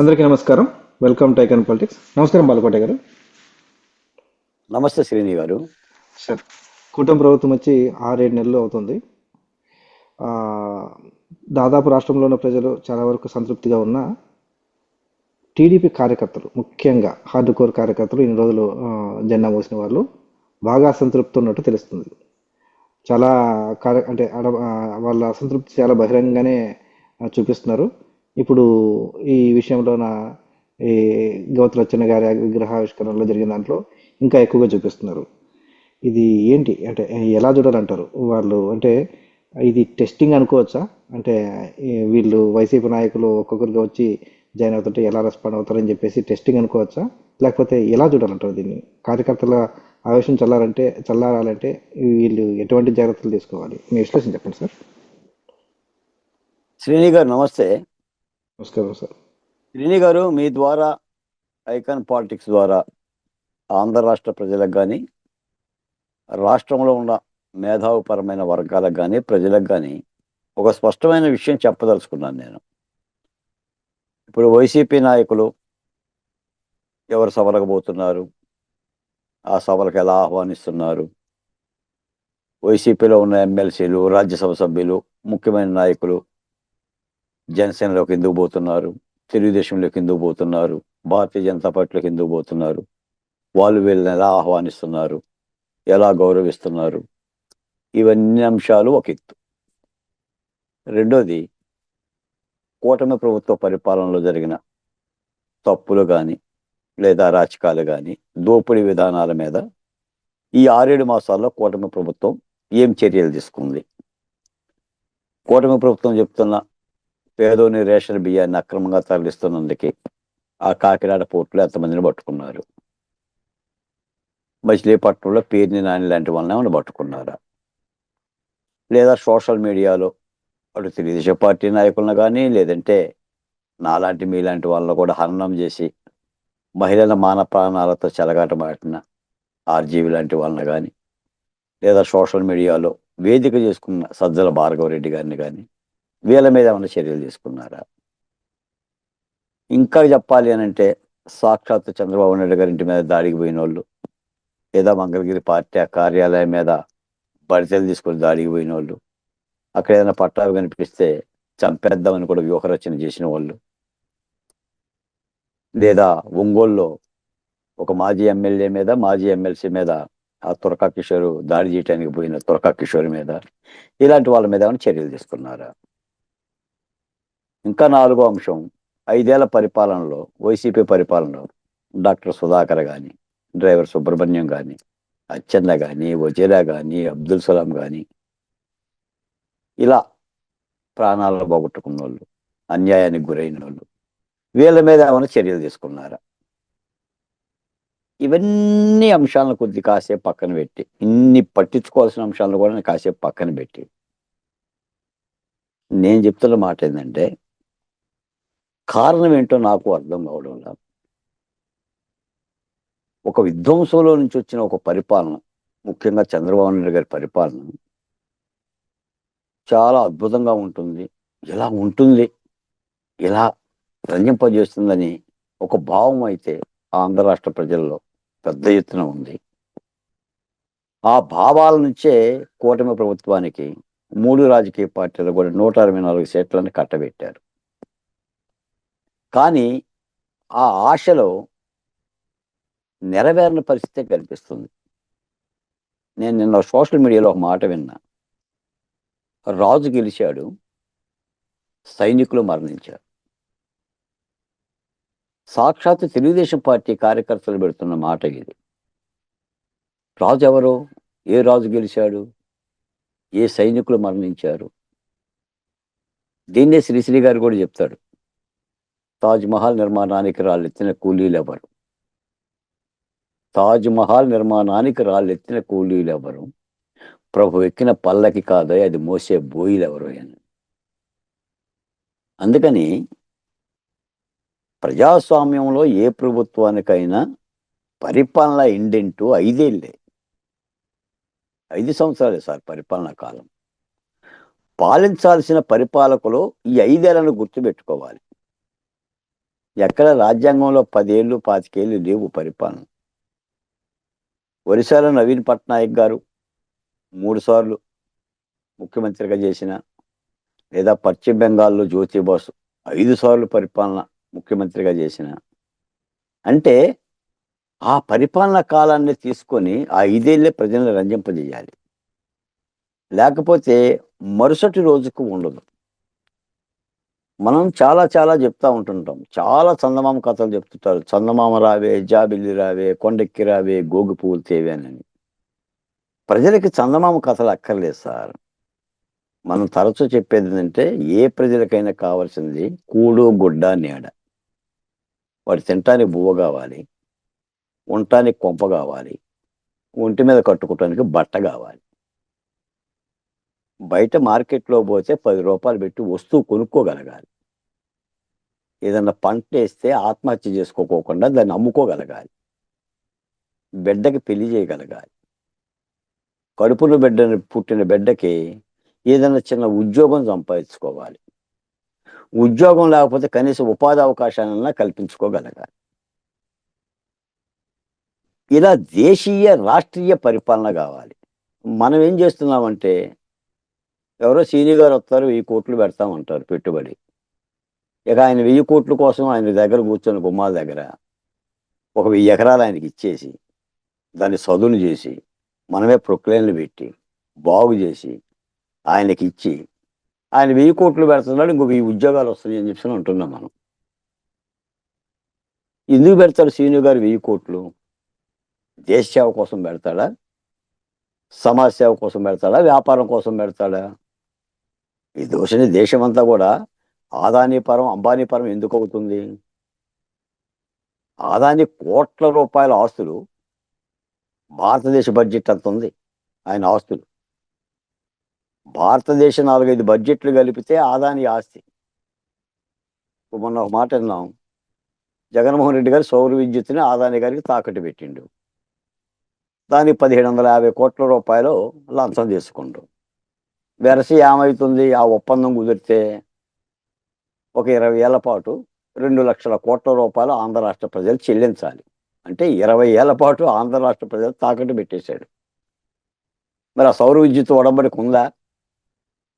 అందరికీ నమస్కారం. Welcome to icon politics నమస్కారం బాలకోట గారు. నమస్తే శ్రీని గారు. సార్ కూటమి ప్రభుత్వం వచ్చి ఆరేడు నెలలు అవుతుంది. దాదాపు రాష్ట్రంలో ఉన్న ప్రజలు చాలా వరకు సంతృప్తిగా ఉన్న టీడీపీ కార్యకర్తలు ముఖ్యంగా హార్డ్ కోర్ కార్యకర్తలు ఇన్ని రోజులు జెండా మోసిన వాళ్ళు బాగా అసంతృప్తి ఉన్నట్టు తెలుస్తుంది. చాలా కార్య అంటే వాళ్ళ అసంతృప్తి చాలా బహిరంగంగానే చూపిస్తున్నారు. ఇప్పుడు ఈ విషయంలోన ఈ గౌతలచ్చన్న గారి విగ్రహావిష్కరణలో జరిగిన దాంట్లో ఇంకా ఎక్కువగా చూపిస్తున్నారు. ఇది ఏంటి? అంటే ఎలా చూడాలంటారు? వాళ్ళు అంటే ఇది టెస్టింగ్ అనుకోవచ్చా? అంటే వీళ్ళు వైసీపీ నాయకులు ఒక్కొక్కరిగా వచ్చి జాయిన్ అవుతుంటే ఎలా రెస్పాండ్ అవుతారని చెప్పేసి టెస్టింగ్ అనుకోవచ్చా? లేకపోతే ఎలా చూడాలంటారు దీన్ని? కార్యకర్తల ఆవేశం చల్లారంటే చల్లారాలంటే వీళ్ళు ఎటువంటి జాగ్రత్తలు తీసుకోవాలి? మీ విశ్లేషణ చెప్పండి సార్. శ్రీని గారు నమస్తే. నమస్కారం సార్. శ్రీని గారు మీ ద్వారా ఐకాన్ పాలిటిక్స్ ద్వారా ఆంధ్ర రాష్ట్ర ప్రజలకు కానీ రాష్ట్రంలో ఉన్న మేధావుపరమైన వర్గాలకు కానీ ప్రజలకు కానీ ఒక స్పష్టమైన విషయం చెప్పదలుచుకున్నాను నేను. ఇప్పుడు వైసీపీ నాయకులు ఎవరు సభలకు పోతున్నారు ఆ సభలకు ఎలా ఆహ్వానిస్తున్నారు? వైసీపీలో ఉన్న ఎమ్మెల్సీలు రాజ్యసభ సభ్యులు ముఖ్యమైన నాయకులు జనసేనలోకి ఎందుకు పోతున్నారు? తెలుగుదేశంలోకి ఎందుకు పోతున్నారు? భారతీయ జనతా పార్టీలోకి ఎందుకు పోతున్నారు? వాళ్ళు వీళ్ళని ఎలా ఆహ్వానిస్తున్నారు? ఎలా గౌరవిస్తున్నారు? ఇవన్నీ అంశాలు ఒక ఎత్తు. రెండోది కూటమి ప్రభుత్వ పరిపాలనలో జరిగిన తప్పులు కానీ లేదా రాచకాలు కానీ దోపిడీ విధానాల మీద ఈ ఆరేడు మాసాల్లో కూటమి ప్రభుత్వం ఏం చర్యలు తీసుకుంది? కూటమి ప్రభుత్వం చెప్తున్న పేదోని రేషన్ బియ్యాన్ని అక్రమంగా తరలిస్తున్నందుకే ఆ కాకినాడ పోర్టులో ఎంతమందిని పట్టుకున్నారు? మచిలీపట్నంలో పేరుని నాని లాంటి వాళ్ళని ఏమైనా పట్టుకున్నారా? లేదా సోషల్ మీడియాలో అటు తెలుగుదేశం పార్టీ నాయకులను కానీ లేదంటే నాలాంటి మీలాంటి వాళ్ళని కూడా హననం చేసి మహిళల మాన ప్రాణాలతో చెలగాటమాడిన ఆర్జీవి లాంటి వాళ్ళని కానీ లేదా సోషల్ మీడియాలో వేదిక చేసుకున్న సజ్జల భార్గవరెడ్డి గారిని కానీ వీళ్ళ మీద ఏమైనా చర్యలు తీసుకున్నారా? ఇంకా చెప్పాలి అని అంటే సాక్షాత్ చంద్రబాబు నాయుడు గారి ఇంటి మీద దాడికి పోయిన వాళ్ళు లేదా మంగళగిరి పార్టీ కార్యాలయం మీద బడితలు తీసుకొని దాడికి పోయిన వాళ్ళు అక్కడ ఏదైనా పట్టాలు కనిపిస్తే చంపేద్దామని కూడా వ్యూహరచన చేసిన వాళ్ళు లేదా ఒంగోలులో ఒక మాజీ ఎమ్మెల్యే మీద మాజీ ఎమ్మెల్సీ మీద ఆ తురకా కిషోరు దాడి చేయడానికి పోయిన తురకా కిషోర్ మీద ఇలాంటి వాళ్ళ మీద ఏమైనా చర్యలు తీసుకున్నారా? ఇంకా నాలుగో అంశం ఐదేళ్ళ పరిపాలనలో వైసీపీ పరిపాలనలో డాక్టర్ సుధాకర్ కానీ డ్రైవర్ సుబ్రహ్మణ్యం కానీ అచ్చన్న కానీ వజీరా కానీ అబ్దుల్ సలాం కానీ ఇలా ప్రాణాలను పోగొట్టుకున్న వాళ్ళు అన్యాయానికి గురైన వాళ్ళు వీళ్ళ మీద ఏమైనా చర్యలు తీసుకున్నారా? ఇవన్నీ అంశాలను కొద్ది కాసేపు పక్కన పెట్టి ఇన్ని పట్టించుకోవాల్సిన అంశాలను కూడా నేను కాసేపు పక్కన పెట్టి నేను చెప్తున్న మాట ఏంటంటే కారణం ఏంటో నాకు అర్థం కావడం లేదు. ఒక విధ్వంసంలో నుంచి వచ్చిన ఒక పరిపాలన ముఖ్యంగా చంద్రబాబు నాయుడు గారి పరిపాలన చాలా అద్భుతంగా ఉంటుంది. ఇలా ఉంటుంది? ఇలా రంజింపజేస్తుందని ఒక భావం అయితే ఆంధ్ర రాష్ట్ర ప్రజల్లో పెద్ద ఎత్తున ఉంది. ఆ భావాల నుంచే కూటమి ప్రభుత్వానికి మూడు రాజకీయ పార్టీలు కూడా నూట అరవై నాలుగు సీట్లను కట్టబెట్టారు. కానీ ఆ ఆశలో నెరవేరిన పరిస్థితే కనిపిస్తుంది. నేను నిన్న సోషల్ మీడియాలో ఒక మాట విన్నా. రాజు గెలిచాడు సైనికులు మరణించారు. సాక్షాత్ తెలుగుదేశం పార్టీ కార్యకర్తలు పెడుతున్న మాట ఇది. రాజు ఎవరు? ఏ రాజు గెలిచాడు? ఏ సైనికులు మరణించారు? దీన్నే శ్రీశ్రీ గారు కూడా చెప్తాడు. తాజ్ మహల్ నిర్మాణానికి రాళ్ళెత్తిన కూలీలు ఎవరు తాజ్ మహల్ నిర్మాణానికి రాళ్ళెత్తిన కూలీలు ఎవరు ప్రభు ఎక్కిన పల్లకి కాదో అది మోసే బోయిలు ఎవరు అని. అందుకని ప్రజాస్వామ్యంలో ఏ ప్రభుత్వానికైనా పరిపాలన ఇండెంటు ఐదేళ్ళే. ఐదు సంవత్సరాలే సార్ పరిపాలనా కాలం. పాలించాల్సిన పరిపాలకులు ఈ ఐదేళ్ళను గుర్తుపెట్టుకోవాలి. ఎక్కడ రాజ్యాంగంలో పదేళ్ళు పాతికేళ్ళు లేవు పరిపాలన. ఒరిస్సాలో నవీన్ పట్నాయక్ గారు మూడు సార్లు ముఖ్యమంత్రిగా చేసిన లేదా పశ్చిమ బెంగాల్లో జ్యోతి బాసు ఐదు సార్లు పరిపాలన ముఖ్యమంత్రిగా చేసిన. అంటే ఆ పరిపాలన కాలాన్ని తీసుకొని ఆ ఐదేళ్ళే ప్రజలను రంజింపజేయాలి. లేకపోతే మరుసటి రోజుకు ఉండదు. మనం చాలా చాలా చెప్తా ఉంటుంటాం. చాలా చందమామ కథలు చెప్తుంటారు. చందమామ రావే జాబిల్లి రావే కొండెక్కి రావే గోగు పువ్వులు తేవే అని. ప్రజలకి చందమామ కథలు అక్కర్లేదు సార్. మనం తరచూ చెప్పేది ఏంటంటే ఏ ప్రజలకైనా కావాల్సింది కూడు గుడ్డ నీడ. వాడు తినటానికి బువ్వ కావాలి. ఉండటానికి కొంప కావాలి. ఒంటి మీద కట్టుకోవటానికి బట్ట కావాలి. బయట మార్కెట్లో పోతే పది రూపాయలు పెట్టి వస్తువు కొనుక్కోగలగాలి. ఏదన్నా పంట వేస్తే ఆత్మహత్య చేసుకోకోకుండా దాన్ని అమ్ముకోగలగాలి. బిడ్డకి పెళ్ళి చేయగలగాలి. కడుపులో బిడ్డని పుట్టిన బిడ్డకి ఏదైనా చిన్న ఉద్యోగం సంపాదించుకోవాలి. ఉద్యోగం లేకపోతే కనీసం ఉపాధి అవకాశాలన్నా కల్పించుకోగలగాలి. ఇలా దేశీయ రాష్ట్రీయ పరిపాలన కావాలి. మనం ఏం చేస్తున్నామంటే ఎవరో సీని గారు వస్తారు వెయ్యి కోట్లు పెడతామంటారు పెట్టుబడి. ఇక ఆయన వెయ్యి కోట్ల కోసం ఆయన దగ్గర కూర్చొని గుమ్మాల దగ్గర ఒక వెయ్యి ఎకరాలు ఆయనకి ఇచ్చేసి దాన్ని సదును చేసి మనమే ప్రొక్లైన్లు పెట్టి బాగు చేసి ఆయనకి ఇచ్చి ఆయన వెయ్యి కోట్లు పెడుతున్నాడు ఇంకో వెయ్యి ఉద్యోగాలు వస్తాయి అని చెప్పి అంటున్నాం మనం. ఎందుకు పెడతాడు సీనియర్ గారు వెయ్యి కోట్లు? దేశ సేవ కోసం పెడతాడా? సమాజ సేవ కోసం పెడతాడా? వ్యాపారం కోసం పెడతాడా? ఈ దోషని దేశమంతా కూడా ఆదాని పరం అంబానీ పరం ఎందుకు అవుతుంది? ఆదాని కోట్ల రూపాయల ఆస్తులు భారతదేశ బడ్జెట్ అంత ఉంది ఆయన ఆస్తులు. భారతదేశ నాలుగైదు బడ్జెట్లు కలిపితే ఆదాని ఆస్తి. మొన్న ఒక మాట విన్నాం జగన్మోహన్ రెడ్డి గారు సౌర విద్యుత్తుని ఆదాని గారికి తాకట్టు పెట్టిండు. దానికి పదిహేడు వందల యాభై కోట్ల రూపాయలు లంచం తీసుకుంటూ వెరసి ఏమవుతుంది ఆ ఒప్పందం కుదిరితే ఒక ఇరవై ఏళ్ళ పాటు రెండు లక్షల కోట్ల రూపాయలు ఆంధ్ర రాష్ట్ర ప్రజలు చెల్లించాలి. అంటే ఇరవై ఏళ్ళ పాటు ఆంధ్ర రాష్ట్ర ప్రజలు తాకట్టు పెట్టేశాడు. మరి ఆ సౌర విద్యుత్ ఉడంబడికి ఉందా?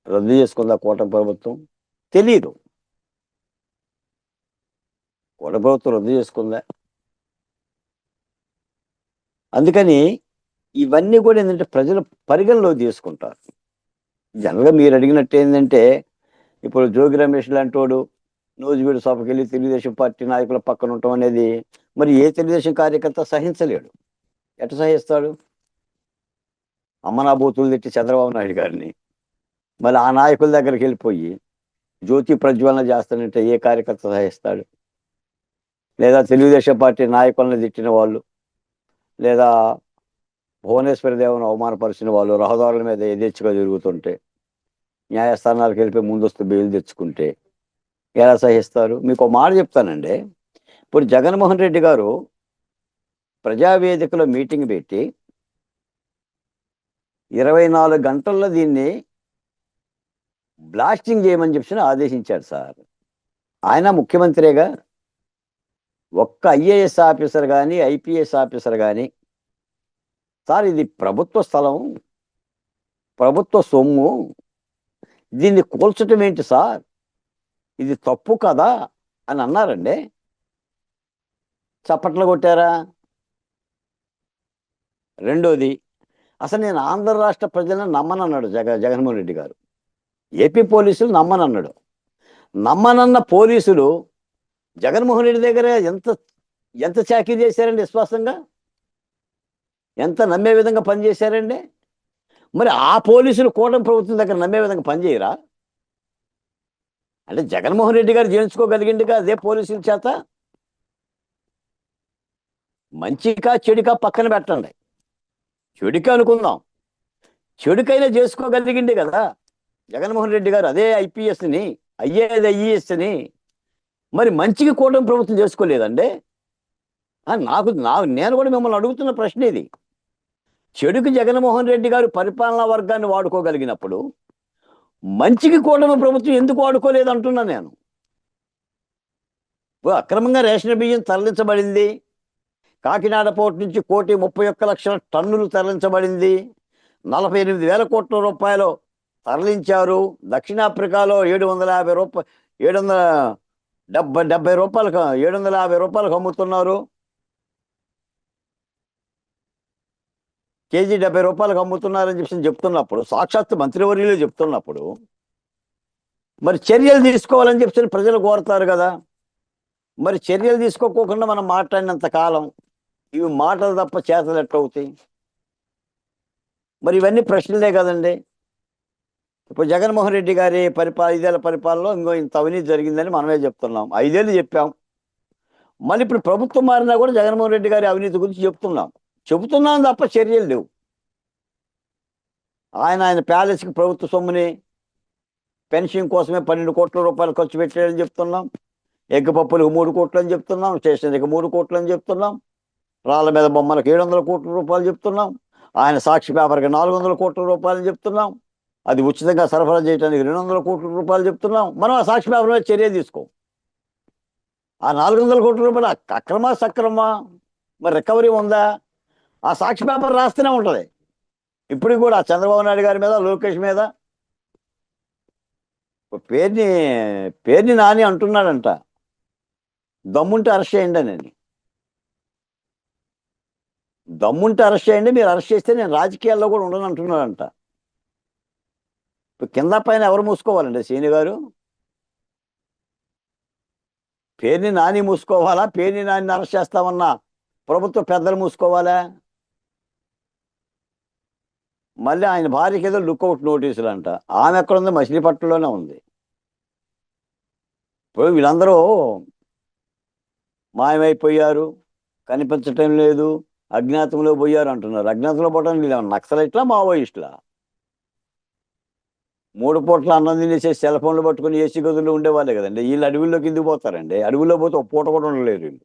రద్దు చేసుకుందా కూటమి ప్రభుత్వం? తెలియదు కూటమి ప్రభుత్వం రద్దు చేసుకుందా? అందుకని ఇవన్నీ కూడా ఏంటంటే ప్రజలు పరిగణలో తీసుకుంటారు. జనరల్గా మీరు అడిగినట్టు ఏంటంటే ఇప్పుడు జోగి రమేష్ లాంటి వాడు నూజివీడు సభకి వెళ్ళి తెలుగుదేశం పార్టీ నాయకుల పక్కన ఉండటం అనేది మరి ఏ తెలుగుదేశం కార్యకర్త సహించలేడు. ఎట సహిస్తాడు? అమ్మనాభూతులు తిట్టి చంద్రబాబు నాయుడు గారిని. మళ్ళీ ఆ నాయకుల దగ్గరికి వెళ్ళిపోయి జ్యోతి ప్రజ్వలన చేస్తానంటే ఏ కార్యకర్త సహిస్తాడు? లేదా తెలుగుదేశం పార్టీ నాయకులను తిట్టిన వాళ్ళు లేదా భువనేశ్వరి దేవుని అవమానపరిచిన వాళ్ళు రహదారుల మీద యథేచ్ఛగా జరుగుతుంటే న్యాయస్థానాలకు వెళ్ళిపోయి ముందస్తు బెయిల్ తెచ్చుకుంటే ఎలా సహిస్తారు? మీకు ఒక మాట చెప్తానండి. ఇప్పుడు జగన్మోహన్ రెడ్డి గారు ప్రజావేదికలో మీటింగ్ పెట్టి ఇరవై నాలుగు గంటల్లో దీన్ని బ్లాస్టింగ్ చేయమని చెప్పి ఆదేశించాడు సార్. ఆయన ముఖ్యమంత్రిగా ఒక్క ఐఏఎస్ ఆఫీసర్ కానీ ఐపీఎస్ ఆఫీసర్ కానీ సార్ ఇది ప్రభుత్వ స్థలం ప్రభుత్వ సొమ్ము. దీన్ని కూల్చటం ఏంటి సార్? ఇది తప్పు కదా అని అన్నారండి. చప్పట్లు కొట్టారా? రెండోది అసలు నేను ఆంధ్ర రాష్ట్ర ప్రజలను నమ్మనన్నాడు జగ జగన్మోహన్ రెడ్డి గారు. ఏపీ పోలీసులు నమ్మనన్నాడు. నమ్మనన్న పోలీసులు జగన్మోహన్ రెడ్డి దగ్గర ఎంత ఎంత చాకరీ చేశారండి విశ్వాసంగా? ఎంత నమ్మే విధంగా పనిచేశారండి? మరి ఆ పోలీసులు కూటమి ప్రభుత్వం దగ్గర నమ్మే విధంగా పనిచేయరా? అంటే జగన్మోహన్ రెడ్డి గారు చేయించుకోగలిగిందిగా అదే పోలీసుల చేత? మంచికా చెడుకా పక్కన పెట్టండి. చెడుక అనుకుందాం. చెడుకైనా చేసుకోగలిగింది కదా. జగన్మోహన్ రెడ్డి గారు అదే ఐపీఎస్ని అయ్యేది ఐఈఎస్ని. మరి మంచికి కూటమి ప్రభుత్వం చేసుకోలేదండి? నాకు నా నేను కూడా మిమ్మల్ని అడుగుతున్న ప్రశ్న ఇది. చెడుకు జగన్మోహన్ రెడ్డి గారు పరిపాలనా వర్గాన్ని వాడుకోగలిగినప్పుడు మంచికి కూటమి ప్రభుత్వం ఎందుకు వాడుకోలేదు అంటున్నా నేను. అక్రమంగా రేషన్ బియ్యం తరలించబడింది. కాకినాడ పోర్టు నుంచి కోటి ముప్పై ఒక్క లక్షల టన్నులు తరలించబడింది. నలభై ఎనిమిది వేల కోట్ల రూపాయలు తరలించారు. దక్షిణాఫ్రికాలో ఏడు వందల యాభై రూపాయ ఏడు వందల డెబ్బై డెబ్బై రూపాయలకు ఏడు వందల యాభై రూపాయలకు అమ్ముతున్నారు. కేజీ డెబ్బై రూపాయలకు అమ్ముతున్నారని చెప్పి చెప్తున్నప్పుడు సాక్షాత్ మంత్రివర్యులు చెప్తున్నప్పుడు మరి చర్యలు తీసుకోవాలని చెప్పి ప్రజలు కోరుతారు కదా. మరి చర్యలు తీసుకోకుండా మనం మాట్లాడినంత కాలం ఇవి మాటలు తప్ప చేతలు ఎట్లవుతాయి మరి ఇవన్నీ ప్రశ్నలే కదండి. ఇప్పుడు జగన్మోహన్ రెడ్డి గారి పరిపాల ఐదేళ్ళ పరిపాలనలో ఇంకో ఇంత అవినీతి జరిగిందని మనమే చెప్తున్నాం. ఐదేళ్ళు చెప్పాం. మళ్ళీ ఇప్పుడు ప్రభుత్వం మారినా కూడా జగన్మోహన్ రెడ్డి గారి అవినీతి గురించి చెప్తున్నాం. చెబుతున్నాం తప్ప చర్యలు లేవు. ఆయన ఆయన ప్యాలెస్కి ప్రభుత్వ సొమ్ముని పెన్షన్ కోసమే పన్నెండు కోట్ల రూపాయలు ఖర్చు పెట్టాడని చెప్తున్నాం. ఎగ్ పప్పులకు మూడు కోట్లు అని చెప్తున్నాం. స్టేషనరీకి మూడు కోట్లు అని చెప్తున్నాం. రాళ్ళ మీద బొమ్మలకు ఏడు వందల కోట్ల రూపాయలు చెప్తున్నాం. ఆయన సాక్షి పేపర్కి నాలుగు వందల కోట్ల రూపాయలు చెప్తున్నాం. అది ఉచితంగా సరఫరా చేయడానికి రెండు వందల కోట్ల రూపాయలు చెప్తున్నాం. మనం ఆ సాక్షి పేపర్ మీద చర్య తీసుకో. ఆ నాలుగు వందల కోట్ల రూపాయలు అక్రమా సక్రమా? మరి రికవరీ ఉందా? ఆ సాక్షి పేపర్ రాస్తూనే ఉంటుంది. ఇప్పుడు కూడా చంద్రబాబు నాయుడు గారి మీద లోకేష్ మీద. పేరుని పేరుని నాని అంటున్నాడంట. దమ్ముంటే అరెస్ట్ చేయండి అని దమ్ముంటే అరెస్ట్ చేయండి మీరు అరెస్ట్ చేస్తే నేను రాజకీయాల్లో కూడా ఉండను అంటున్నాడంట. ఇప్పుడు కింద పైన ఎవరు మూసుకోవాలండి సీని గారు? పేరుని నాని మూసుకోవాలా? పేరుని నాని అరెస్ట్ చేస్తామన్నా ప్రభుత్వ పెద్దలు మూసుకోవాలా? మళ్ళీ ఆయన భార్యకి ఏదో లుక్అవుట్ నోటీసులు అంట ఆమె ఎక్కడ ఉంది మచిలీపట్నంలోనే ఉంది. ఇప్పుడు వీళ్ళందరూ మాయమైపోయారు. కనిపించటం లేదు. అజ్ఞాతంలో పోయారు అంటున్నారు. అజ్ఞాతంలో పోవడం వీళ్ళు ఏమన్నా నక్సలైట్లా మావోయిస్టులా? మూడు పూట్ల అన్నం తినేసి సెల్ ఫోన్లు పట్టుకుని ఏసీ గదుల్లో ఉండేవాళ్ళే కదండి. వీళ్ళు అడవిలో ఎందుకు పోతారండి? అడవిలో పోతే ఒక పూట కూడా ఉండలేరు వీళ్ళు.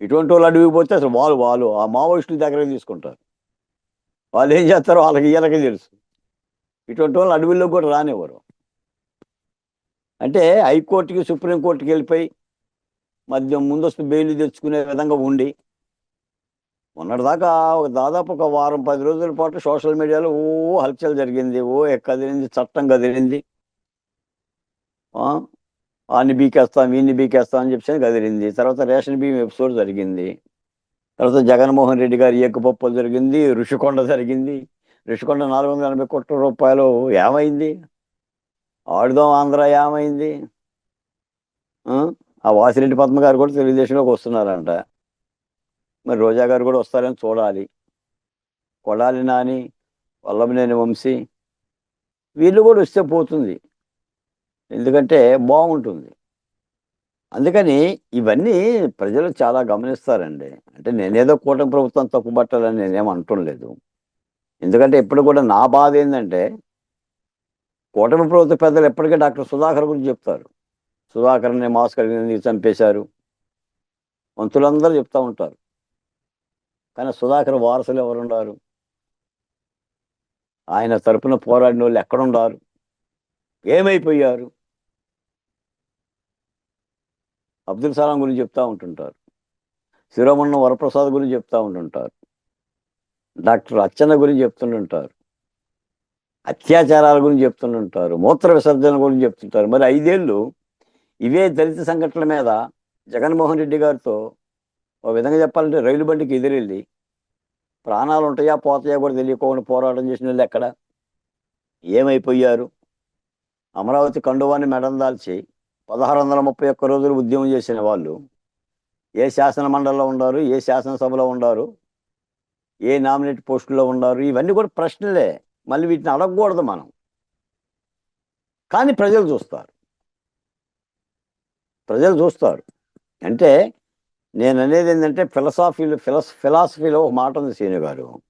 ఇటువంటి వాళ్ళు అడవికి పోతే అసలు వాళ్ళు వాళ్ళు ఆ మావోయిస్టుల దగ్గరకు తీసుకుంటారు. వాళ్ళు ఏం చేస్తారో వాళ్ళకి వీళ్ళకి తెలుసు. ఇటువంటి వాళ్ళు అడవుల్లో కూడా రానివ్వరు. అంటే హైకోర్టుకి సుప్రీంకోర్టుకి వెళ్ళిపోయి మధ్య ముందస్తు బెయిల్ తెచ్చుకునే విధంగా ఉండి మొన్నటిదాకా ఒక దాదాపు ఒక వారం పది రోజుల పాటు సోషల్ మీడియాలో ఓ హల్చల్ జరిగింది. ఓ కదిలింది చట్టం కదిలింది. వాడిని బీకేస్తాం వీడిని బీకేస్తాం అని చెప్పి కదిలింది. తర్వాత రేషన్ బియ్యం ఎపిసోడ్ జరిగింది. తర్వాత జగన్మోహన్ రెడ్డి గారి ఏకపప్పులు జరిగింది ఋషికొండ జరిగింది. ఋషికొండ నాలుగు వందల ఎనభై కోట్ల రూపాయలు ఏమైంది? ఆడుదాం ఆంధ్ర ఏమైంది? ఆ? ఆ వాసిరెడ్డి పద్మ గారు కూడా తెలుగుదేశంలోకి వస్తున్నారంట. మరి రోజా గారు కూడా వస్తారని చూడాలి. కొడాలి నాని వల్లభనేని వంశీ వీళ్ళు కూడా వస్తే పోతుంది. ఎందుకంటే బాగుంటుంది. అందుకని ఇవన్నీ ప్రజలు చాలా గమనిస్తారండి. అంటే నేనేదో కూటమి ప్రభుత్వం తప్పుబట్టాలని నేనేం అంటలేదు ఎందుకంటే ఎప్పుడు కూడా నా బాధ ఏంటంటే కూటమి ప్రభుత్వ పెద్దలు ఎప్పటికీ డాక్టర్ సుధాకర్ గురించి చెప్తారు. సుధాకర్ని మాస్ కలిగి చంపేశారు. మంత్రులందరూ చెప్తా ఉంటారు. కానీ సుధాకర్ వారసులు ఎవరున్నారు ఆయన తరపున పోరాడిన వాళ్ళు ఎక్కడున్నారు ఏమైపోయారు? అబ్దుల్ సలాం గురించి చెప్తూ ఉంటుంటారు. శిరోమన్న వరప్రసాద్ గురించి చెప్తూ ఉంటుంటారు. డాక్టర్ అచ్చన్న గురించి చెప్తుంటుంటారు. అత్యాచారాల గురించి చెప్తుంటుంటారు. మూత్ర విసర్జన గురించి చెప్తుంటారు. మరి ఐదేళ్ళు ఇవే దళిత సంఘటనల మీద జగన్మోహన్ రెడ్డి గారితో ఒక విధంగా చెప్పాలంటే రైలు బండికి ఎదురెళ్ళి ప్రాణాలు ఉంటాయా పోతాయా కూడా తెలియకుండా పోరాటం చేసిన వాళ్ళు ఎక్కడ? ఏమైపోయారు? అమరావతి కండువాన్ని మెడం దాల్చి పదహారు వందల ముప్పై ఒక్క రోజులు ఉద్యమం చేసిన వాళ్ళు ఏ శాసన మండలిలో ఉండారు ఏ శాసనసభలో ఉండారు ఏ నామినేట్ పోస్టుల్లో ఉండారు ఇవన్నీ కూడా ప్రశ్నలే. మళ్ళీ వీటిని అడగకూడదు మనం. కానీ ప్రజలు చూస్తారు. ప్రజలు చూస్తారు. అంటే నేను అనేది ఏంటంటే ఫిలసాఫీలో ఫిలస్ ఫిలాసఫీలో ఒక మాట ఉంది సీని గారు.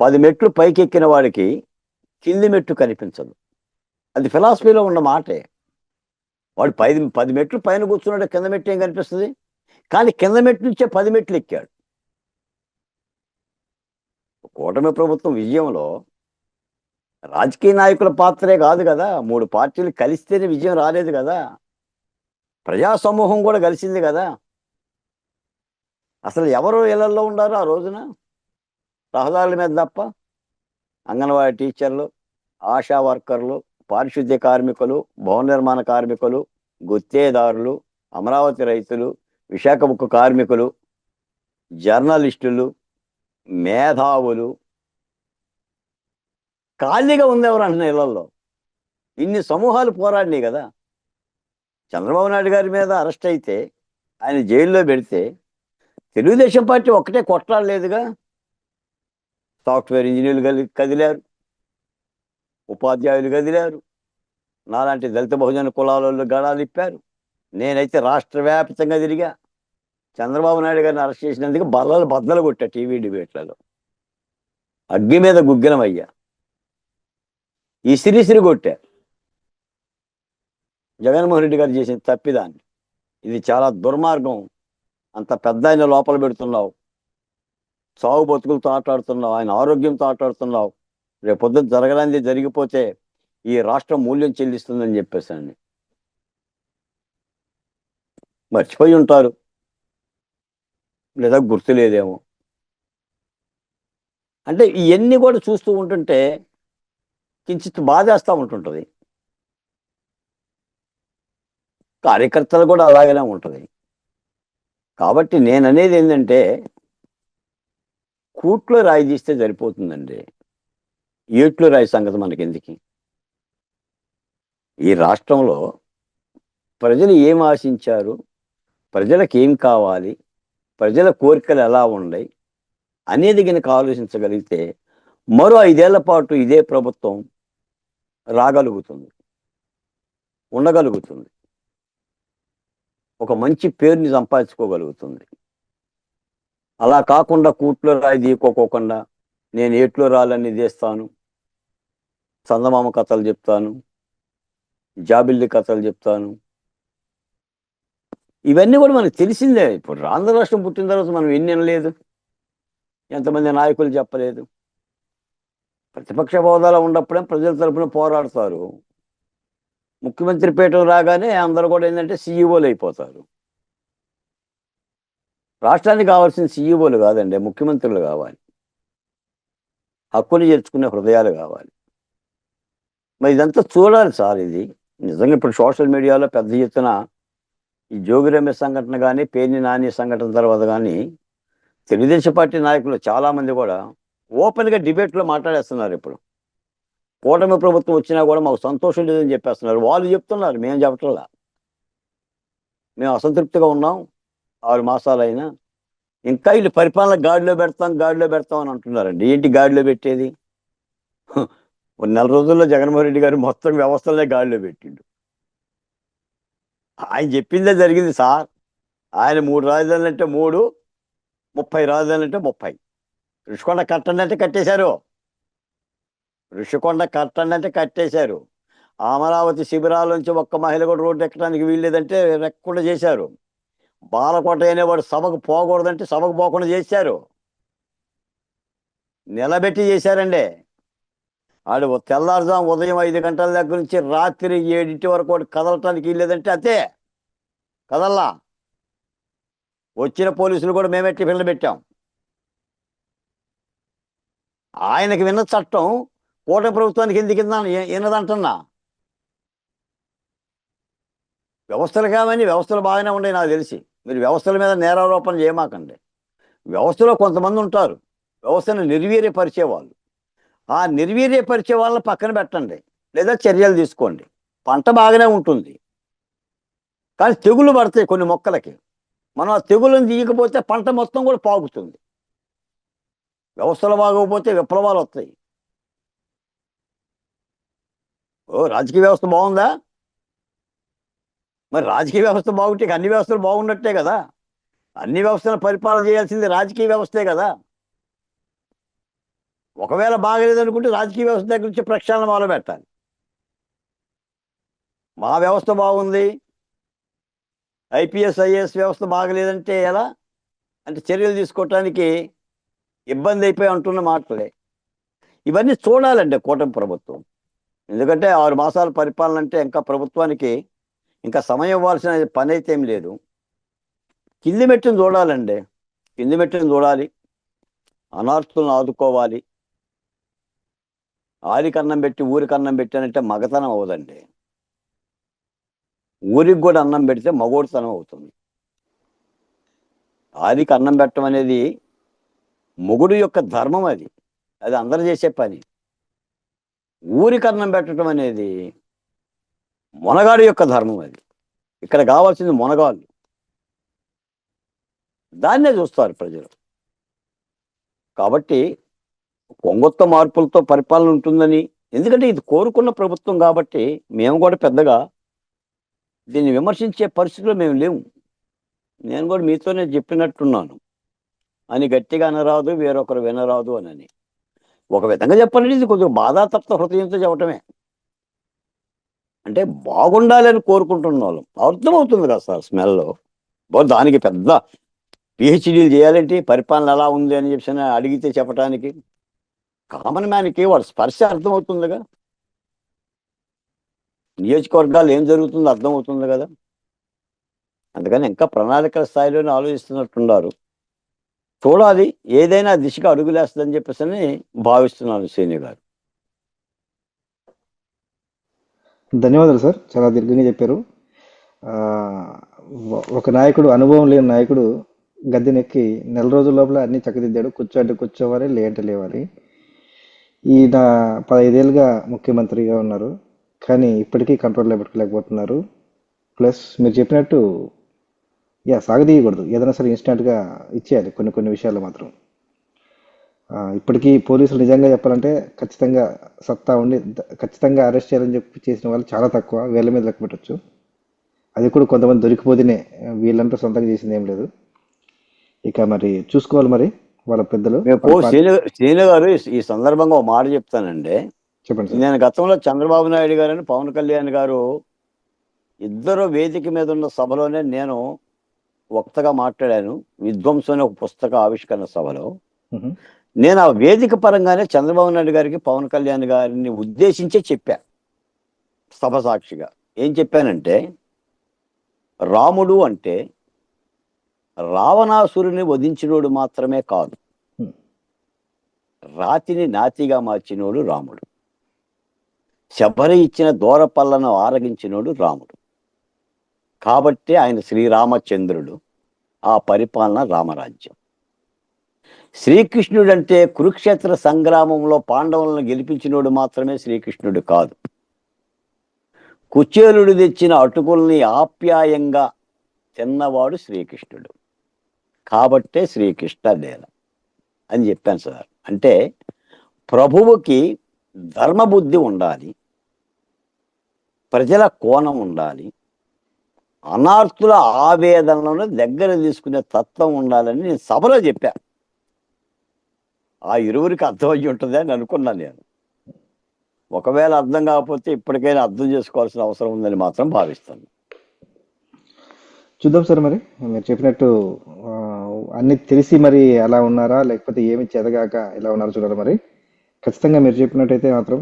పది మెట్లు పైకి ఎక్కిన వాడికి కింది మెట్టు కనిపించదు. అది ఫిలాసఫీలో ఉన్న మాటే. వాడు పది పది మెట్లు పైన కూర్చున్నాడు కింద మెట్లు ఏం కనిపిస్తుంది? కానీ కింద మెట్టు నుంచే పది మెట్లు ఎక్కాడు. కూటమి ప్రభుత్వం విజయంలో రాజకీయ నాయకుల పాత్రే కాదు కదా. మూడు పార్టీలు కలిస్తేనే విజయం రాలేదు కదా. ప్రజా సమూహం కూడా కలిసింది కదా. అసలు ఎవరు ఇళ్ళలో ఉండారు ఆ రోజున? రహదారుల మీద తప్ప అంగన్వాడీ టీచర్లు ఆశా వర్కర్లు పారిశుద్ధ్య కార్మికులు భవన నిర్మాణ కార్మికులు గుత్తేదారులు అమరావతి రైతులు విశాఖ ముక్కు కార్మికులు జర్నలిస్టులు మేధావులు. ఖాళీగా ఉందెవరు అంటున్న ఇళ్ళలో ఇన్ని సమూహాలు పోరాడినాయి కదా. చంద్రబాబు నాయుడు గారి మీద అరెస్ట్ అయితే ఆయన జైల్లో పెడితే తెలుగుదేశం పార్టీ ఒక్కటే కొట్లాడలేదుగా. సాఫ్ట్వేర్ ఇంజనీర్లు కదిలారు. ఉపాధ్యాయులు కదిలారు. నాలాంటి దళిత బహుజన కులాలలో గడాలు ఇప్పారు. నేనైతే రాష్ట్ర వ్యాప్తంగా తిరిగా. చంద్రబాబు నాయుడు గారిని అరెస్ట్ చేసినందుకు బల్లలు బద్దలు కొట్టా టీవీ డిబేట్లలో. అగ్గి మీద గుగ్గిలం అయ్యా. ఇసిరిసిరి కొట్టా. జగన్మోహన్ రెడ్డి గారు చేసిన తప్పిదాన్ని. ఇది చాలా దుర్మార్గం. అంత పెద్ద ఆయన లోపల పెడుతున్నావు. సాగు బతుకులతో ఆటాడుతున్నావు ఆయన ఆరోగ్యంతో ఆటాడుతున్నావు రేపు పొద్దున జరగడానికి జరిగిపోతే ఈ రాష్ట్రం మూల్యం చెల్లిస్తుందని చెప్పేసండి మర్చిపోయి ఉంటారు. లేదా గుర్తు లేదేమో అంటే ఇవన్నీ కూడా చూస్తూ ఉంటుంటే కించిత్ బాధేస్తూ ఉంటుంటుంది. కార్యకర్తలు కూడా అలాగనే ఉంటుంది. కాబట్టి నేను అనేది ఏంటంటే కూట్లో రాయి తీస్తే సరిపోతుందండి. ఏట్లో రాయి సంగతి మనకి ఎందుకు ఈ రాష్ట్రంలో ప్రజలు ఏం ఆశించారు? ప్రజలకు ఏం కావాలి? ప్రజల కోరికలు ఎలా ఉన్నాయి? అనేది కనుక ఆలోచించగలిగితే మరో ఐదేళ్ళ పాటు ఇదే ప్రభుత్వం రాగలుగుతుంది. ఉండగలుగుతుంది. ఒక మంచి పేరుని సంపాదించుకోగలుగుతుంది. అలా కాకుండా కూట్లో రాయి దీకోకోకుండా నేను ఏట్లో రాళ్ళని తీస్తాను. చందమామ కథలు చెప్తాను జాబిల్లి కథలు చెప్తాను. ఇవన్నీ కూడా మనకు తెలిసిందే. ఇప్పుడు ఆంధ్ర రాష్ట్రం పుట్టిన తర్వాత మనం ఎన్ని వినలేదు ఎంతమంది నాయకులు చెప్పలేదు. ప్రతిపక్ష హోదాలో ఉన్నప్పుడే ప్రజల తరఫున పోరాడతారు. ముఖ్యమంత్రి పీఠం రాగానే అందరూ కూడా ఏంటంటే సీఈఓలు అయిపోతారు. రాష్ట్రానికి కావాల్సిన సీఈఓలు కాదండి ముఖ్యమంత్రులు కావాలి. హక్కుని చేర్చుకునే హృదయాలు కావాలి. మరి ఇదంతా చూడాలి సార్ ఇది. నిజంగా ఇప్పుడు సోషల్ మీడియాలో పెద్ద ఎత్తున ఈ జోగి రమేష్ సంఘటన కానీ పేర్ని నాని సంఘటన తర్వాత కానీ తెలుగుదేశం పార్టీ నాయకులు చాలామంది కూడా ఓపెన్గా డిబేట్లో మాట్లాడేస్తున్నారు ఇప్పుడు. కూటమి ప్రభుత్వం వచ్చినా కూడా మాకు సంతోషం లేదని చెప్పేస్తున్నారు. వాళ్ళు చెప్తున్నారు మేము చెప్పట్లా. మేము అసంతృప్తిగా ఉన్నాం. ఆరు మాసాలైనా ఇంకా వీళ్ళు పరిపాలన గాడిలో పెడతాం గాడిలో పెడతాం అని అంటున్నారండి. ఏంటి గాడిలో పెట్టేది? నెల రోజుల్లో జగన్మోహన్ రెడ్డి గారు మొత్తం వ్యవస్థలనే గాడిలో పెట్టిండు. ఆయన చెప్పిందే జరిగింది సార్. ఆయన మూడు రాజధానులు అంటే మూడు ముప్పై రాజధానులు అంటే ముప్పై. రుషికొండ కట్టండి అంటే కట్టేశారు. ఋషికొండ కట్టండి అంటే కట్టేశారు. అమరావతి శిబిరాల నుంచి ఒక్క మహిళ కూడా రోడ్డు ఎక్కడానికి వీల్లేదంటే రెక్కకుండా చేశారు. బాలకోట అనేవాడు సభకు పోకూడదంటే సభకు పోకుండా చేశారు. నిలబెట్టి చేశారండి. ఆడు తెల్లారుజాము ఉదయం ఐదు గంటల దగ్గర నుంచి రాత్రి ఏడింటి వరకు వాడు కదలటానికి లేదంటే అంతే కదల్లా? వచ్చిన పోలీసులు కూడా మేమెట్టి పిల్లలు పెట్టాం. ఆయనకి విన్న చట్టం కూటమి ప్రభుత్వానికి ఎందుకు విన్నదంటున్నా వ్యవస్థలు కావని వ్యవస్థలు బాగానే ఉన్నాయి నాకు తెలిసి. మీరు వ్యవస్థల మీద నేరారోపణ చేయమాకండి. వ్యవస్థలో కొంతమంది ఉంటారు. వ్యవస్థను నిర్వీర్యపరిచేవాళ్ళు. ఆ నిర్వీర్యపరిచే వాళ్ళని పక్కన పెట్టండి. లేదా చర్యలు తీసుకోండి. పంట బాగానే ఉంటుంది. కానీ తెగులు పడతాయి కొన్ని మొక్కలకి. మనం ఆ తెగులను తీయకపోతే పంట మొత్తం కూడా పాగుతుంది. వ్యవస్థలు బాగోకపోతే విప్లవాలు వస్తాయి. ఓ రాజకీయ వ్యవస్థ బాగుందా? మరి రాజకీయ వ్యవస్థ బాగుంటే అన్ని వ్యవస్థలు బాగున్నట్టే కదా. అన్ని వ్యవస్థలను పరిపాలన చేయాల్సింది రాజకీయ వ్యవస్థే కదా. ఒకవేళ బాగలేదనుకుంటే రాజకీయ వ్యవస్థ దగ్గర నుంచి ప్రక్షాళన మొదలు పెట్టాలి మా వ్యవస్థ బాగుంది. ఐపీఎస్ ఐఏఎస్ వ్యవస్థ బాగలేదంటే ఎలా? అంటే చర్యలు తీసుకోవటానికి ఇబ్బంది అయిపోయి అంటున్న మాటలే. ఇవన్నీ చూడాలండి కూటమి ప్రభుత్వం. ఎందుకంటే ఆరు మాసాల పరిపాలన అంటే ఇంకా ప్రభుత్వానికి ఇంకా సమయం ఇవ్వాల్సిన పని అయితే ఏం లేదు. కింది మెట్టును చూడాలండి. కింది మెట్టును చూడాలి. అనార్థులను ఆదుకోవాలి. ఆరికి పెట్టి ఊరికి అన్నం పెట్టానంటే మగతనం అవదండి ఊరికి కూడా అన్నం పెడితే మగోడితనం అవుతుంది. ఆదికి అన్నం పెట్టడం అనేది మొగుడు యొక్క ధర్మం అది. అది అందరు చేసే పని. ఊరికి అన్నం పెట్టడం అనేది మొనగాడు యొక్క ధర్మం అది. ఇక్కడ కావాల్సింది మొనగాళ్ళు. దాన్నే చూస్తారు ప్రజలు. కాబట్టి పొంగొత్త మార్పులతో పరిపాలన ఉంటుందని. ఎందుకంటే ఇది కోరుకున్న ప్రభుత్వం కాబట్టి మేము కూడా పెద్దగా దీన్ని విమర్శించే పరిస్థితిలో మేము లేవు నేను కూడా మీతోనే చెప్పినట్టున్నాను. అని గట్టిగా అనరాదు వేరొకరు వినరాదు అని ఒక విధంగా చెప్పాలంటే ఇది కొంచెం బాధాతప్త హృదయంతో చెప్పటమే. అంటే బాగుండాలని కోరుకుంటున్న వాళ్ళం. అర్థమవుతుంది కదా సార్ స్మెల్లో దానికి పెద్ద పిహెచ్డీలు చేయాలంటే పరిపాలన ఎలా ఉంది అని చెప్పి అడిగితే చెప్పడానికి కామన్ మ్యాన్కి వాడు స్పర్శ అర్థమవుతుందిగా. నియోజకవర్గాలు ఏం జరుగుతుందో అర్థమవుతుంది కదా. అందుకని ఇంకా ప్రణాళికల స్థాయిలోనే ఆలోచిస్తున్నట్టున్నారు. చూడాలి ఏదైనా దిశగా అడుగులేస్తుందని చెప్పేసి అని భావిస్తున్నాను శ్రీని గారు. ధన్యవాదాలు సార్ చాలా దీర్ఘంగా చెప్పారు. ఒక- నాయకుడు అనుభవం లేని నాయకుడు గద్దెనెక్కి నెల రోజుల లోపల అన్ని చక్కదిద్దాడు. కూర్చోంటే కూర్చోవాలి లేంటే లేవాలి. ఈయన పదైదేళ్ళుగా ముఖ్యమంత్రిగా ఉన్నారు. కానీ ఇప్పటికీ కంట్రోల్లో పెట్టుకోలేకపోతున్నారు ప్లస్ మీరు చెప్పినట్టు యా సాగదీయకూడదు. ఏదైనా సరే ఇన్స్టెంట్గా ఇచ్చేయాలి కొన్ని కొన్ని విషయాలు మాత్రం. ఇప్పటికీ పోలీసులు నిజంగా చెప్పాలంటే ఖచ్చితంగా సత్తా ఉండి ఖచ్చితంగా అరెస్ట్ చేయాలని చెప్పి చేసిన వాళ్ళు చాలా తక్కువ. వేల మీద లెక్క పెట్టచ్చు. అది కూడా కొంతమంది దొరికిపోతేనే వీళ్ళంతా సొంతంగా చేసింది ఏం లేదు. ఇక మరి చూసుకోవాలి మరి. వాళ్ళ పెద్దలు శ్రీను గారు ఈ- సందర్భంగా ఒక మాట చెప్తానండి. చెప్పండి నేను గతంలో చంద్రబాబు నాయుడు గారు పవన్ కళ్యాణ్ గారు ఇద్దరు వేదిక మీద ఉన్న సభలోనే నేను వక్తగా మాట్లాడాను. విధ్వంసం అనే ఒక పుస్తక ఆవిష్కరణ సభలో. నేను ఆ వేదిక పరంగానే చంద్రబాబు నాయుడు గారికి పవన్ కళ్యాణ్ గారిని ఉద్దేశించే చెప్పా. సభ సాక్షిగా. ఏం చెప్పానంటే రాముడు అంటే రావణాసురుని వధించినోడు మాత్రమే కాదు. రాతిని నాతిగా మార్చినోడు రాముడు. శబరి ఇచ్చిన దూరపల్లను ఆరగించినోడు రాముడు. కాబట్టి ఆయన శ్రీరామచంద్రుడు ఆ పరిపాలన రామరాజ్యం. శ్రీకృష్ణుడు అంటే కురుక్షేత్ర సంగ్రామంలో పాండవులను గెలిపించినోడు మాత్రమే శ్రీకృష్ణుడు కాదు. కుచేలుడు తెచ్చిన అటుకుల్ని ఆప్యాయంగా తిన్నవాడు శ్రీకృష్ణుడు. కాబట్టే శ్రీకృష్ణ లీల అని చెప్పాను సార్. అంటే ప్రభువుకి ధర్మబుద్ధి ఉండాలి ప్రజల కోణం ఉండాలి అనార్థుల ఆవేదనలను దగ్గర తీసుకునే తత్వం ఉండాలని నేను సభలో చెప్పాను ఆ ఇరువురికి అర్థమయ్యి ఉంటుంది అని అనుకున్నాను నేను. ఒకవేళ అర్థం కాకపోతే ఇప్పటికైనా అర్థం చేసుకోవాల్సిన అవసరం ఉందని మాత్రం భావిస్తాను. చూద్దాం సార్ మరి. మీరు చెప్పినట్టు అన్ని తెలిసి మరి అలా ఉన్నారా? లేకపోతే ఏమి చెదగాక ఎలా ఉన్నారో చూడాలి మరి. ఖచ్చితంగా మీరు చెప్పినట్టయితే మాత్రం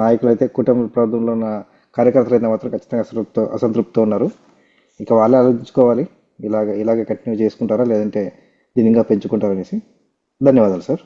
నాయకులు అయితే కుటుంబ ప్రాంతంలో ఉన్న కార్యకర్తలు అయితే మాత్రం ఖచ్చితంగా అసంతృప్త అసంతృప్తితో ఉన్నారు. ఇక వాళ్ళే ఆలోచించుకోవాలి. ఇలాగ ఇలాగే కంటిన్యూ చేసుకుంటారా? లేదంటే దీన్ని ఇంకా పెంచుకుంటారా అనేసి. ధన్యవాదాలు సార్.